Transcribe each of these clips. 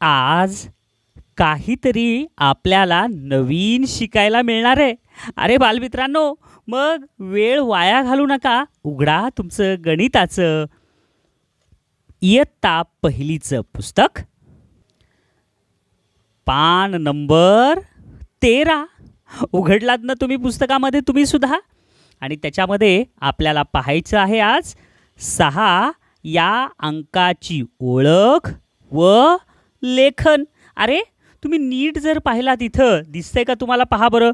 आज काहीतरी आपल्याला नवीन शिकायला मिळणार आहे. अरे बालमित्रांनो मग वेळ वाया घालू नका. उघडा तुमचं गणिताचं. इयत्ता पहिलीचं पुस्तक. पान नंबर तेरा. उघडलात ना तुम्ही पुस्तकामध्ये? तुम्ही सुद्धा? आणि त्याच्यामध्ये आपल्याला पाहायचं आहे आज सहा या अंकाची ओळख व लेखन. अरे तुम्ही नीट जर पाहिलात इथं दिसतंय का तुम्हाला? पहा बरं.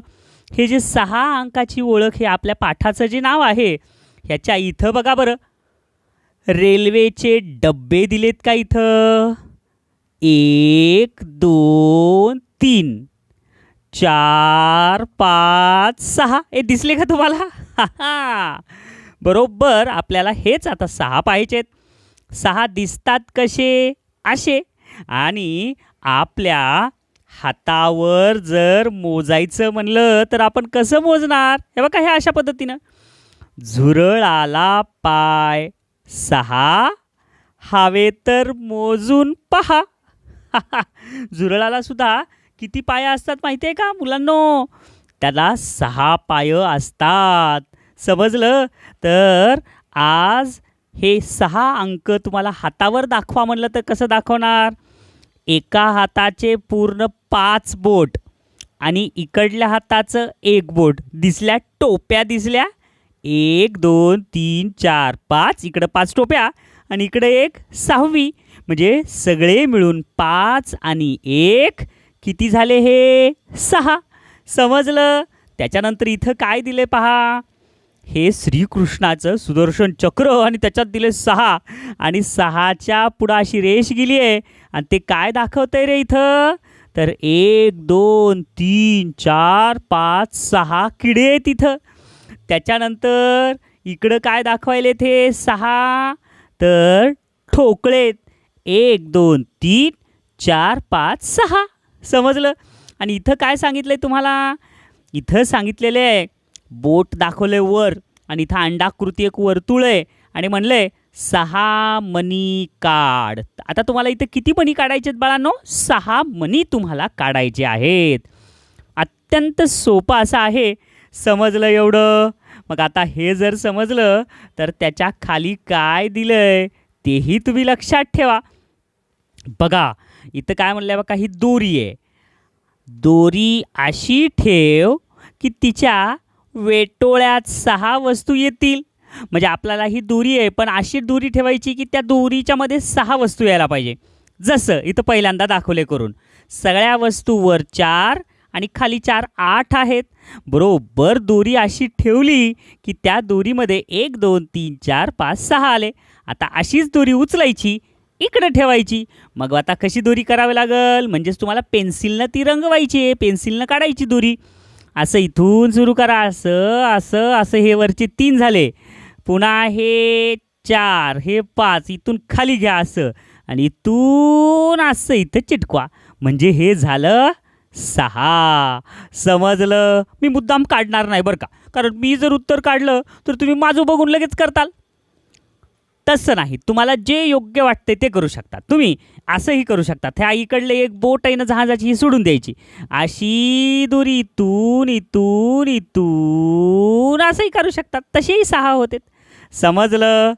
हे जे सहा अंकाची ओळख हे आपल्या पाठाचं जे नाव आहे ह्याच्या इथं बघा बरं. रेल्वेचे डब्बे दिलेत का इथं? एक दोन तीन. चार पाच सहा. हे दिसले का तुम्हाला? हा बरोबर आपल्याला हेच आता सहा पाहिजेत सहा दिसतात कसे? असे. आणि आपल्या हातावर जर मोजायचं म्हणलं तर आपण कसं मोजणार? हे बघा हे अशा पद्धतीनं. झुरळाला पाय सहा हवे तर मोजून पहा. झुरळाला सुद्धा किती पाय असतात माहिती आहे का मुलांनो? त्याला सहा पाय असतात. समजलं? तर आज हे सहा अंक तुम्हाला हातावर दाखवा म्हणलं तर कसं दाखवणार? एका हाताचे पूर्ण पाच बोट आणि इकडल्या हाताचं एक बोट. दिसल्या टोप्या दिसल्या. एक दोन तीन चार पाच. इकडं पाच टोप्या आणि इकडं एक सहावी. म्हणजे सगळे मिळून पाच आणि एक. किती झाले हे? सहा. समजलं? त्याच्यानंतर इथं काय दिले पहा? हे श्रीकृष्णाचं सुदर्शन चक्र आणि त्याच्यात दिले सहा. आणि सहाच्या पुढं अशी रेष गेली आहे. आणि ते काय दाखवतंय रे इथं? तर एक दोन तीन चार पाच सहा किडे आहेत इथं. त्याच्यानंतर इकडं काय दाखवायले ते सहा. तर ठोकळेत एक दोन तीन चार पाच सहा. समजलं? आणि इथं काय सांगितलं आहे तुम्हाला? इथं सांगितलेलं आहे बोट दाखवले वर आणि इथं अंडाकृती एक वर्तुळ आहे. आणि म्हणले सहा मनी काढ. आता तुम्हाला इथं किती मनी काढायचे आहेत बाळांनो? सहा मनी तुम्हाला काढायचे आहेत. अत्यंत सोपं असं आहे. समजलं एवढं? मग आता हे जर समजलं तर त्याच्याखाली काय दिलं आहे तेही तुम्ही लक्षात ठेवा. बघा इथं काय म्हणलं बघा ही दोरी आहे. दोरी अशी ठेव की तिच्या वेटोळ्यात सहा वस्तू येतील. म्हणजे आपल्याला ही दोरी आहे पण अशी दोरी ठेवायची की त्या दोरीच्यामध्ये सहा वस्तू यायला पाहिजे. जसं इथं पहिल्यांदा दाखवले करून. सगळ्या वस्तूवर चार आणि खाली चार आठ आहेत. बरोबर दोरी अशी ठेवली की त्या दोरीमध्ये एक दोन तीन चार पाच सहा आले. आता अशीच दोरी उचलायची इकडं ठेवायची. मग आता कशी दोरी करावी लागेल? म्हणजेच तुम्हाला पेन्सिलनं ती रंगवायची आहे. पेन्सिलनं काढायची दोरी. असं इथून सुरू करा. असं असं असं हे वरचे तीन झाले. पुन्हा हे चार हे पाच इथून खाली घ्या असं. आणि इथून असं इथं चिटकवा. म्हणजे हे झालं सहा. समजलं? मी मुद्दाम काढणार नाही बरं का. कारण मी जर उत्तर काढलं तर तुम्ही माझं बघून लगेच करताल. तसं नाही. तुम्हाला जे योग्य वाटते ते करू शकता. तुम्ही असंही करू शकता. ह्या इकडले एक बोट आहे ना जहाजाची ही सोडून द्यायची. अशी दोरी इथून इथून इथून असंही करू शकतात तसेही सहा होते. समजलं?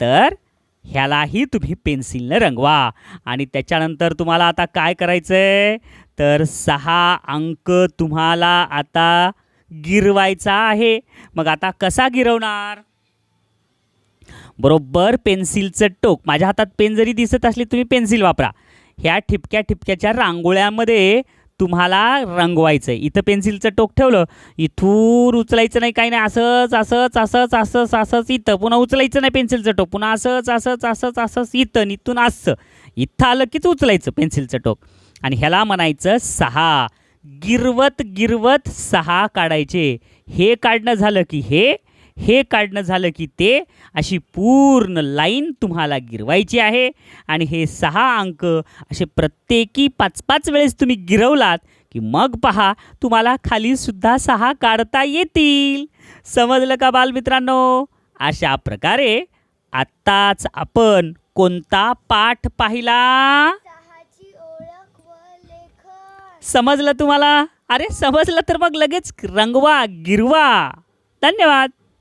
तर ह्यालाही तुम्ही पेन्सिलनं रंगवा. आणि त्याच्यानंतर तुम्हाला आता काय करायचं आहे तर सहा अंक तुम्हाला आता गिरवायचा आहे. मग आता कसा गिरवणार? बरोबर पेन्सिलचं टोक. माझ्या हातात पेन जरी दिसत असली तुम्ही पेन्सिल वापरा. ह्या ठिपक्या ठिपक्याच्या रांगोळ्यामध्ये तुम्हाला रंगवायचं आहे इथं पेन्सिलचं टोक ठेवलं इथून उचलायचं नाही काही नाही. असंच असंच असंच असंच असंच इथं. पुन्हा उचलायचं नाही पेन्सिलचं टोक. पुन्हा असंच असंच असंच असंच इथं इथून असं. इथं आलं कीच उचलायचं पेन्सिलचं टोक. आणि ह्याला म्हणायचं सहा. गिरवत गिरवत सहा काढायचे. हे काढणं झालं की हे हे काढणं झालं की ते अशी पूर्ण लाईन तुम्हाला गिरवायची आहे. आणि हे सहा अंक असे प्रत्येकी पाच पाच वेळेस तुम्ही गिरवलात की मग पहा तुम्हाला खाली सुद्धा सहा काढता येतील. समजलं का बालमित्रांनो? अशा प्रकारे आत्ताच आपण कोणता पाठ पाहिला? समजलं तुम्हाला? अरे समजलं तर मग लगेच रंगवा गिरवा. धन्यवाद.